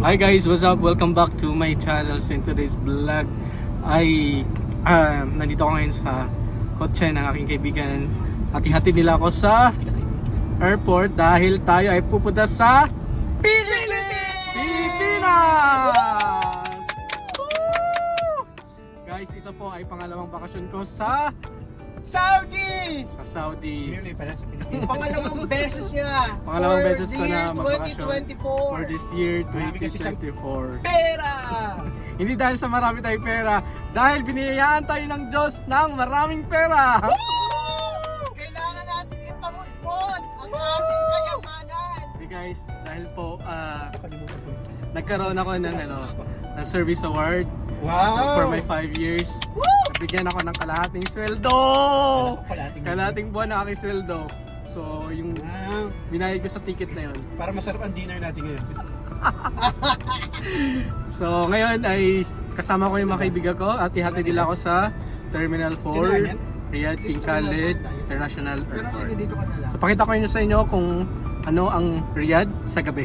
Hi guys, what's up? Welcome back to my channel. So in today's vlog ay um, nandito ako ngayon sa kotse ng aking kaibigan. Hati-hati nila ako sa airport dahil tayo ay pupunta sa Pilipinas! Woo! Guys, ito po ay pangalawang bakasyon ko sa Saudi! sa Saudi. Muli pala sa Pilipinas. Pangalawang beses niya. Pangalawang beses ko na magbakasyon 2024. For this year Marami kasi siyang 2024. Pera! Hindi dahil sa marami tayong pera, dahil biniyayaan tayo ng Diyos ng maraming pera. Kailangan natin ipamutmot ang ating kayamanan. Hey guys, dahil po ah, nagkaroon ako ng ano, ng service award Wow! so, for my 5 years. Woo! Nabigyan ako ng kalahating sweldo. Kalahating- Kalahating buwan na aking sweldo. So, yung Ah, binayad ko sa ticket na yun. para masarap ang dinner natin ngayon. So, ngayon ay kasama ko yung mga kaibigan ko at ihati nila ako sa Terminal 4, Riyadh King Khalid International Airport. So, pakita ko yun sa inyo kung ano ang Riyadh sa gabi.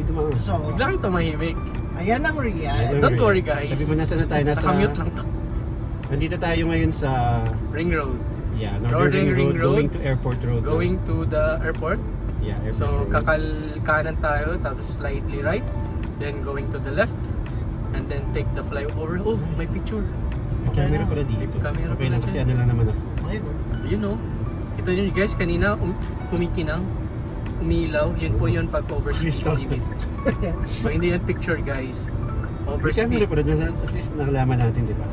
Tumama. So, Huwag lang tumahimik. Ayan ang Riyadh. Don't worry, guys. Sabi mo nasa na tayo? Nasa... Nakamute lang to. Nandito tayo ngayon sa... Ring Road. Yeah, Northern Northern Ring Road, Road. going to Airport Road. Going to the airport. Yeah, Airport So, Road. kakal kanan tayo, tapos slightly right. Then going to the left. And then take the flyover. Oh, may picture. May camera pala dito. May camera okay pala lang kasi ano lang naman ako. You know, ito nyo guys, kanina um, kumikinang, umilaw, yun po yun pag overspeed Crystal. limit. so hindi yan picture guys. May camera Overspeed. pala dyan. At least nakalaman natin, di ba?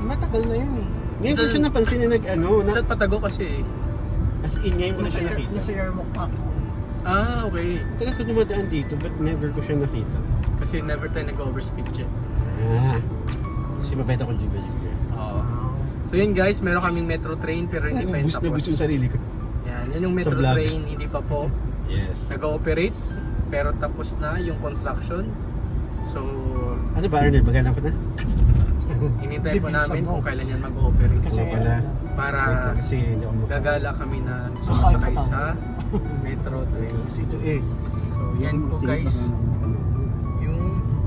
Matagal na yun eh. Ngayon ko Isa- siya napansin na nag ano, na, Sa patago kasi eh. as in ngayon ko na Nasa, siya nakita. nasa airmok pa ako. Ah, okay. Tagal ko dumadaan dito but never ko siya nakita. Kasi never tayo nag-overspeed dyan. Ah. Kasi mabait ako Jiba. Oo. So yun guys, meron kaming metro train pero hindi pa yun Bus na tapos. bus yung sarili ko. Yan, yun yung Sa metro vlog. train, hindi pa po Yes. nag-ooperate. Pero tapos na yung construction. So, Ano ba Arnold? Magalang ko na? hinintay po namin kung kailan yan mag-ooperate. Kasi pala. para Wait lang, kasi hindi ako gagala kami na sumasakay sa metro train. Kasi ito eh. So yan po Kasi guys, ano, yung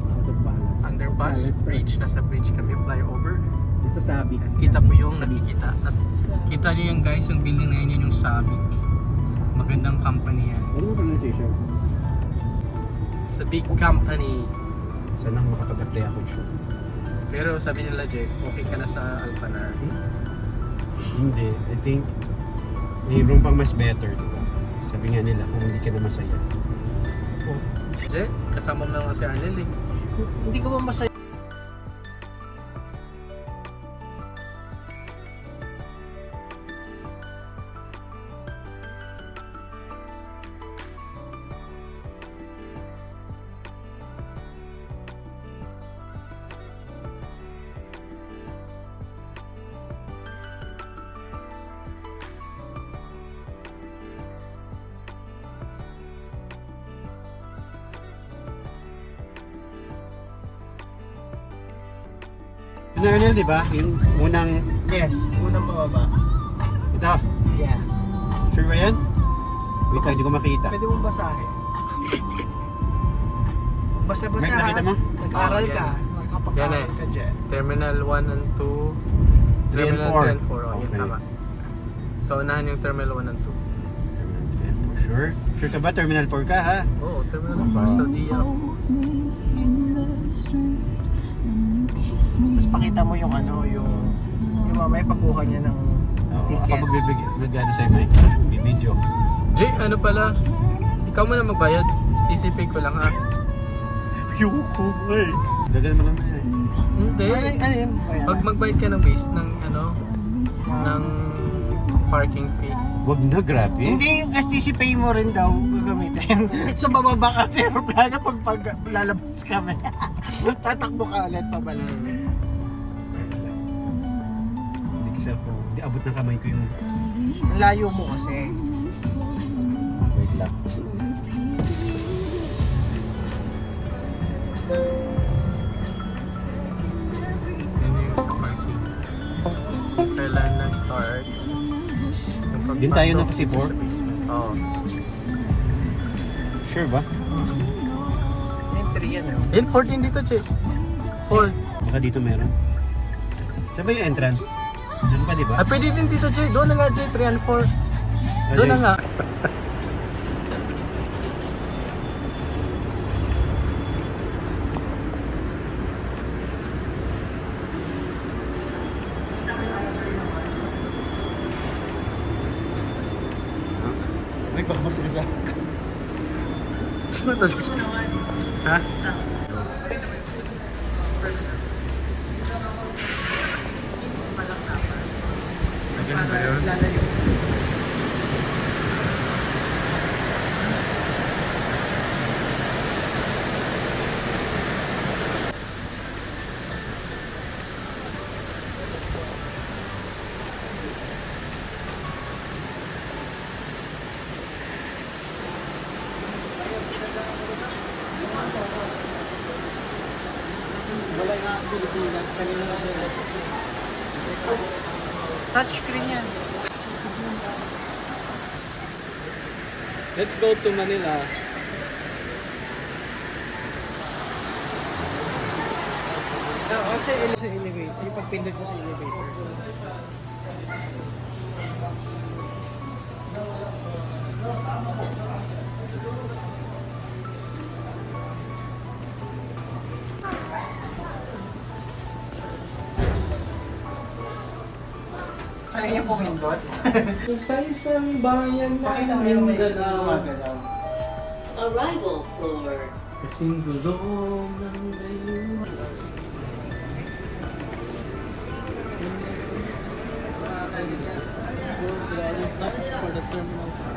out of balance. underpass bridge, nasa bridge kami flyover. Yung sasabi. At kita po yung nakikita. At kita nyo yan guys, yung building na yun, yun yung Sabic. Magandang company yan. Ano yung pronunciation? It's a big company. Sana makapag-apply ako dyan. Pero sabi nila Jeff, okay ka na sa Alpanar. Hindi. I think mayroon pang mas better, di ba? Sabi nga nila kung hindi ka na masaya. Jeff, kasama mo nga si Arnel eh. Hindi ko ba masaya? Ano yun, di ba? Yung unang, Yes. Unang pababa. ito. Yeah. Sure ba yan? Wait hindi ko makita. Pwede mong basahin. Basa-basa. Mike, nakita mo? Nag-aral ka. yan. Nakapag-aral eh. ka dyan. Terminal 1 and 2. Three and Terminal four. 3 and 4. Oh, yun Okay. tama. So, unahan yung Terminal 1 and 2. Sure? Sure ka ba? Terminal 4 ka ha? Oo, oh, Terminal 4 sa DIA. Tapos pakita mo yung ano, yung yung mamaya pagkuha niya ng ticket. Ako magbibigay, nagano sa'yo Mike. Bibidyo. Jay, ano pala? Ikaw muna magbayad. TCP ko lang ha. Ayoko, ay. Gagal mo naman yan. Hindi. Yun? Ayan. Pag magbayad ka ng base ng ano, ng parking fee. Wag na, grabe. Hindi yung STC pay mo rin daw gagamitin. so bababa ka sa aeroplano pag, pag lalabas kami. Tatakbo ka ulit pabalik. Ako, hindi abot ng kamay ko yung... Ang layo mo kasi. Wait lang. Yung parking. Kailan nag-start? Yung Din tayo na kasi four? sa basement. Oo. Sure ba? yan eh. Ayun, 14 dito, Che. 4. Baka dito meron. Saan ba yung entrance? Doon pa, di ba? Ah, pwede din dito, Che. Doon na nga, Che. 3 and 4. Doon na nga. Ay, baka mas sila sa... Sino to? Ha? Ganun ba yun? Touchscreen yan. Let's go to Manila. Ah, kasi sa elevator. Yung pagpindot ko sa elevator. Kaya yung pumindot. Sa isang bayan na Mindanao. Arrival for Kasing gulo ng gayon. Let's go to the other side for the terminal.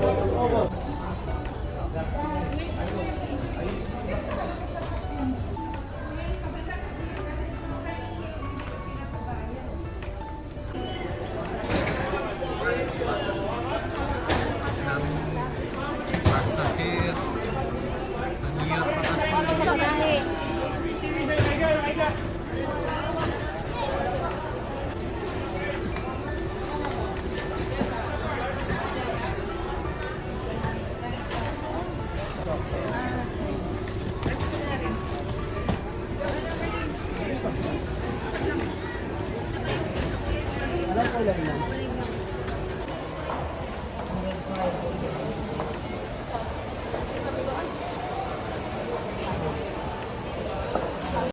Allah.